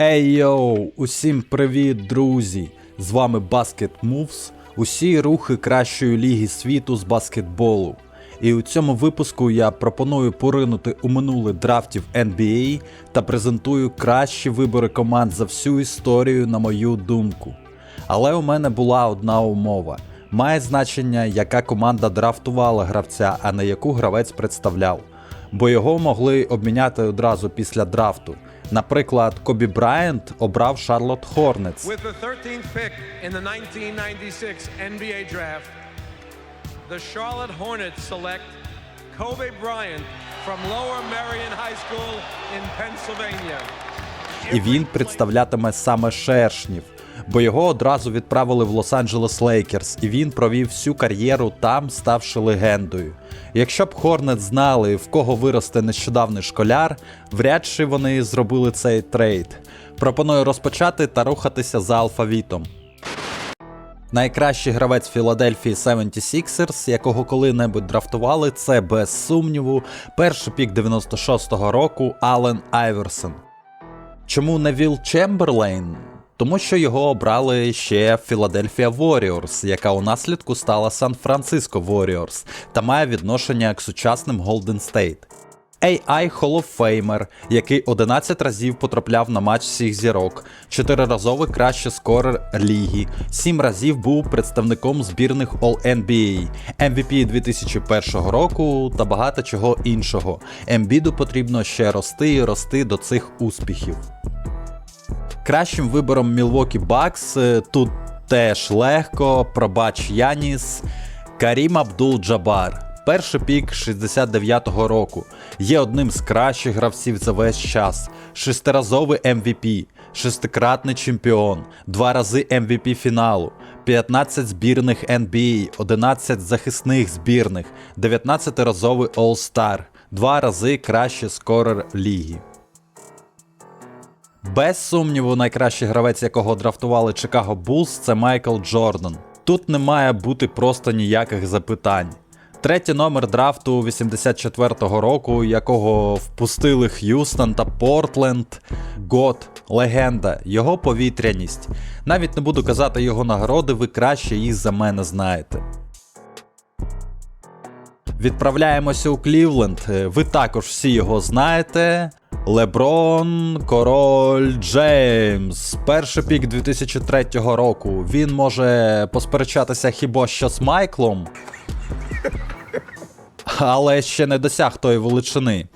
Ей йоу! Усім привіт, друзі! З вами Basket Moves, усі рухи кращої ліги світу з баскетболу. І у цьому випуску я пропоную поринути у минуле драфтів NBA та презентую кращі вибори команд за всю історію, на мою думку. Але у мене була одна умова. Має значення, яка команда драфтувала гравця, а не яку гравець представляв. Бо його могли обміняти одразу після драфту. Наприклад, Кобі Брайант обрав Шарлот Хорнец. The 13th pick in the 1996 NBA draft, the Charlotte Hornets select Kobe Bryant from Lower Marion High School in Pennsylvania. і він представлятиме саме шершнів, бо його одразу відправили в Лос-Анджелес Лейкерс, і він провів всю кар'єру там, ставши легендою. Якщо б Хорнет знали, в кого виросте нещодавний школяр, вряд чи вони зробили цей трейд. Пропоную розпочати та рухатися за алфавітом. Найкращий гравець Філадельфії 76ers, якого коли-небудь драфтували, це без сумніву перший пік 96-го року Ален Айверсон. Чому не Віл Чемберлейн? Тому що його обрали ще Філадельфія Warriors, яка у наслідку стала Сан-Франциско Warriors та має відношення к сучасним Golden State. AI Famer, який 11 разів потрапляв на матч всіх зірок, 4-разовий кращий скорер ліги, 7 разів був представником збірних All-NBA, MVP 2001 року та багато чого іншого. Ембіду потрібно ще рости і рости до цих успіхів. Кращим вибором Мілвокі Бакс тут теж легко, пробач Яніс, Карім Абдул Джабар. Перший пік 69-го року. Є одним з кращих гравців за весь час. Шестиразовий MVP, шестикратний чемпіон, два рази MVP фіналу, 15 збірних NBA, 11 захисних збірних, 19-разовий All-Star, два рази кращий скорер ліги. Без сумніву, найкращий гравець, якого драфтували Чикаго Булls, це Майкл Джордан. Тут не має бути просто ніяких запитань. Третій номер драфту 84-го року, якого впустили Х'юстон та Портленд, Гот, легенда, його повітряність. Навіть не буду казати його нагороди, ви краще їх за мене знаєте. Відправляємося у Клівленд. Е, Ви також всі його знаєте. Леброн Король Джеймс. Перший пік 2003 року. Він може посперечатися хіба що з Майклом. Але ще не досяг тої величини.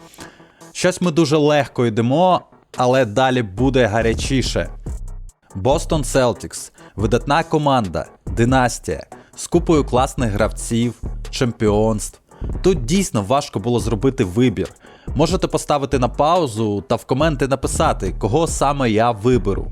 Щось ми дуже легко йдемо, але далі буде гарячіше. Бостон Селтікс видатна команда, династія з купою класних гравців, чемпіонств. Тут дійсно важко було зробити вибір. Можете поставити на паузу та в коменти написати, кого саме я виберу.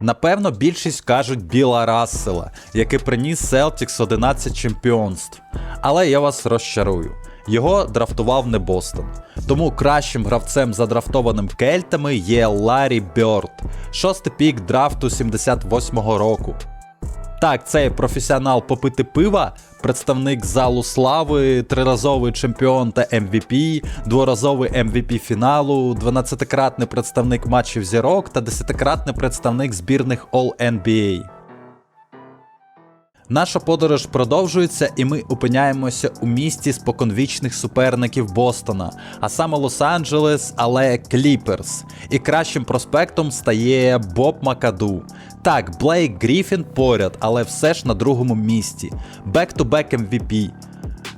Напевно, більшість кажуть Біла Рассела, який приніс Celtics 11 чемпіонств. Але я вас розчарую. Його драфтував не Бостон. Тому кращим гравцем задрафтованим кельтами є Ларі Бьорд, шостий пік драфту 78-го року. Так, цей професіонал попити пива, представник залу слави, триразовий чемпіон та MVP, дворазовий MVP фіналу, 12-кратний представник матчів зірок та 10-кратний представник збірних All-NBA. Наша подорож продовжується, і ми опиняємося у місті споконвічних суперників Бостона, а саме Лос-Анджелес, але Кліперс. І кращим проспектом стає Боб Макаду. Так, Блейк Гріфін поряд, але все ж на другому місці. Бек-то-бек MVP.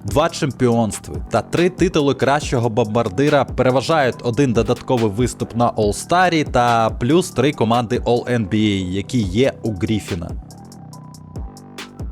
Два чемпіонстви та три титули кращого бомбардира переважають один додатковий виступ на All-Star та плюс три команди All-NBA, які є у Гріфіна.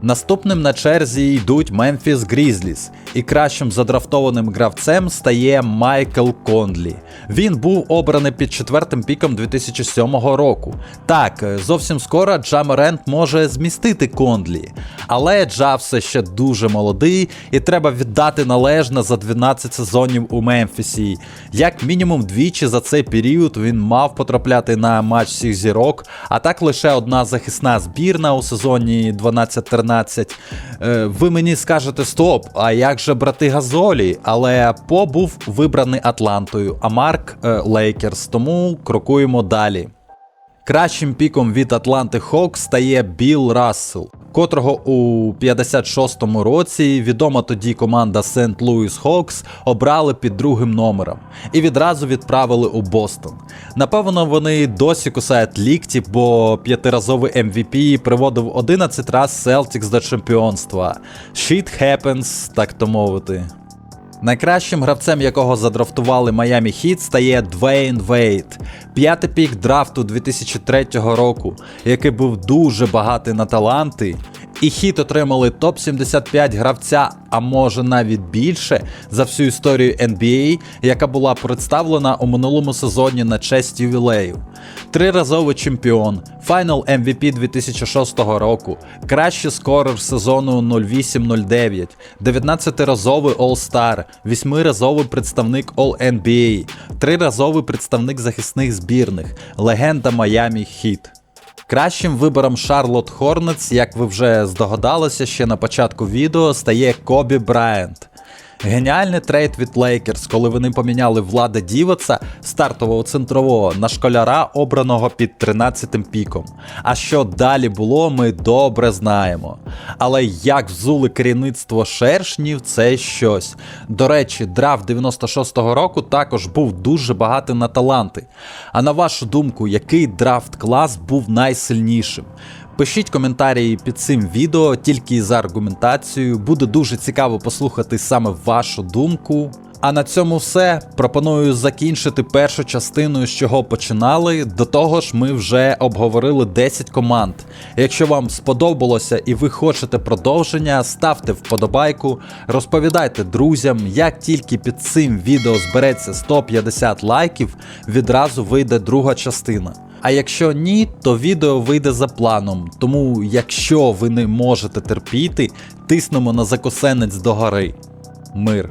Наступним на черзі йдуть Memphis Grizzlies, і кращим задрафтованим гравцем стає Майкл Конлі. Він був обраний під четвертим піком 2007 року. Так, зовсім скоро Джа Морент може змістити Конлі, але Джа все ще дуже молодий, і треба віддати належне за 12 сезонів у Мемфісі. Як мінімум двічі за цей період він мав потрапляти на матч всіх зірок, а так лише одна захисна збірна у сезоні 12-13 13. Е, ви мені скажете стоп, а як же брати Газолі? Але По був вибраний Атлантою, а Марк е, Лейкерс, тому крокуємо далі. Кращим піком від Атланти Хок стає Біл Рассел, котрого у 56-му році відома тоді команда Сент Луіс Хокс обрали під другим номером і відразу відправили у Бостон. Напевно, вони досі кусають лікті, бо п'ятиразовий MVP приводив 11 раз Celtics до чемпіонства. Shit happens, так то мовити. Найкращим гравцем, якого задрафтували Майами Хіт, стає Двейн Вейт, п'ятий пік драфту 2003 року, який був дуже багатий на таланти. І хіт отримали топ-75 гравця, а може навіть більше за всю історію NBA, яка була представлена у минулому сезоні на честь ювілею. Триразовий чемпіон, Final MVP 2006 року, кращий скорер сезону 08-09, 19-разовий All-Star, 8-разовий представник All-NBA, 3-разовий представник захисних збірних, легенда Майами Хіт. Кращим вибором Шарлот Хорнетс, як ви вже здогадалися ще на початку відео, стає Кобі Брайант. Геніальний трейд від Лейкерс, коли вони поміняли влада Дівоца, стартового центрового, на школяра, обраного під 13-м піком. А що далі було, ми добре знаємо. Але як взули керівництво шершнів, це щось. До речі, драфт 96-го року також був дуже багатий на таланти. А на вашу думку, який драфт клас був найсильнішим? Пишіть коментарі під цим відео тільки за аргументацією. Буде дуже цікаво послухати саме вашу думку. А на цьому все. Пропоную закінчити першу частину, з чого починали. До того ж, ми вже обговорили 10 команд. Якщо вам сподобалося і ви хочете продовження, ставте вподобайку, розповідайте друзям, як тільки під цим відео збереться 150 лайків, відразу вийде друга частина. А якщо ні, то відео вийде за планом. Тому, якщо ви не можете терпіти, тиснемо на закосенець догори. Мир.